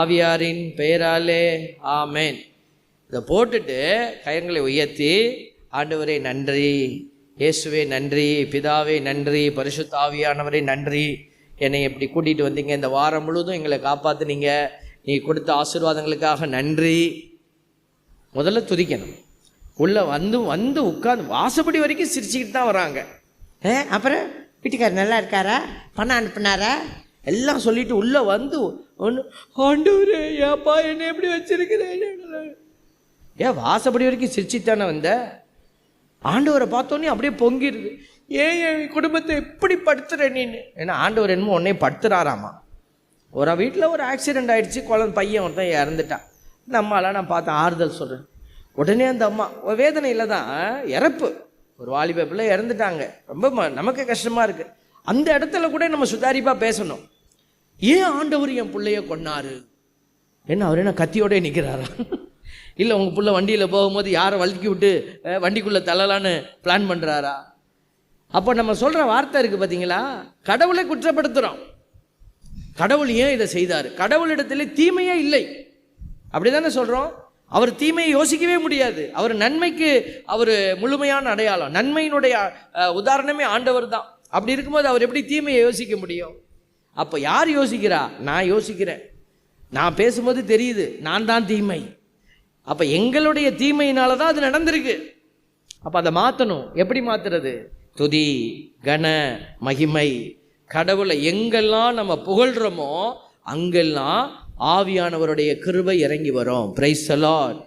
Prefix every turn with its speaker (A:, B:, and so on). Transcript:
A: ஆவியாரின் பெயராலே ஆமேன். இதை போட்டுட்டு கயங்களை உயர்த்தி ஆண்டவரே நன்றி இயேசுவே நன்றி பிதாவே நன்றி பரிசுத்த ஆவியானவரே நன்றி. என்னை இப்படி கூட்டிகிட்டு வந்தீங்க. இந்த வாரம் முழுவதும் எங்களை காப்பாற்றுனீங்க நீ கொடுத்த ஆசீர்வாதங்களுக்காக நன்றி. முதல்ல துதிக்கணும். உள்ளே வந்து வந்து உட்காந்து வாசப்படி வரைக்கும் சிரிச்சுக்கிட்டு தான் வராங்க.
B: ஏ அப்புறம் வீட்டுக்காரர் நல்லா இருக்காரா? பணம் அனுப்புனாரா?
A: எல்லாம் சொல்லிட்டு உள்ளே வந்து ஒன்று ஆண்டவரே ஏப்பா என்னை எப்படி வச்சிருக்கிறேன் ஏன் வாசப்படி வரைக்கும் சிரிச்சுட்டானே வந்த? ஆண்டவரை பார்த்தோன்னே அப்படியே பொங்கிடுது ஏன் என் குடும்பத்தை எப்படி படுத்துற நீன்னு ஏன்னா ஆண்டவர் என்னமோ உன்னை படுத்துறாராமா? ஒரு வீட்டில் ஒரு ஆக்சிடென்ட் ஆகிடுச்சு குழந்தை பையன் ஒருத்தன் இறந்துட்டான் இந்த அம்மாலாம் நான் பார்த்து ஆறுதல் சொல்கிறேன் உடனே அந்த அம்மா வேதனையில் தான் இறப்பு. ஒரு வாலிப பிள்ளை இறந்துட்டாங்க. ரொம்ப ம- நமக்கு கஷ்டமாக இருக்குது அந்த இடத்துல கூட நம்ம சுதாரிப்பாக பேசணும். ஏன் ஆண்டவர் என் பிள்ளைய கொன்னாரு? என்ன அவர் என்ன கத்தியோட நிற்கிறாரா இல்லை உங்கள் பிள்ளை வண்டியில் போகும்போது யாரை வழுக்கி விட்டு வண்டிக்குள்ளே தள்ளலான்னு பிளான் பண்ணுறாரா அப்போ நம்ம சொல்கிற வார்த்தை இருக்குது பார்த்தீங்களா கடவுளை குற்றப்படுத்துகிறோம் கடவுள் ஏன் இதை செய்தார்? கடவுளிடத்திலே தீமையே இல்லை. அப்படி தானே சொல்கிறோம் அவர் தீமையை யோசிக்கவே முடியாது. அவர் நன்மைக்கு அவர் முழுமையான அடையாளம். நன்மையினுடைய உதாரணமே ஆண்டவர் தான். அப்படி இருக்கும்போது அவர் எப்படி தீமையை யோசிக்க முடியும்? அப்போ யார் யோசிக்கிறா? நான் யோசிக்கிறேன். நான் பேசும்போது தெரியுது நான் தான் தீமை. அப்போ எங்களுடைய தீமையினால தான் அது நடந்திருக்கு. அப்போ அதை மாற்றணும் எப்படி மாற்றுறது துதி கன மகிமை. கடவுளை எங்கெல்லாம் நம்ம புகழ்கிறோமோ அங்கெல்லாம் ஆவியானவருடைய கிருபை இறங்கி வரும். Price allot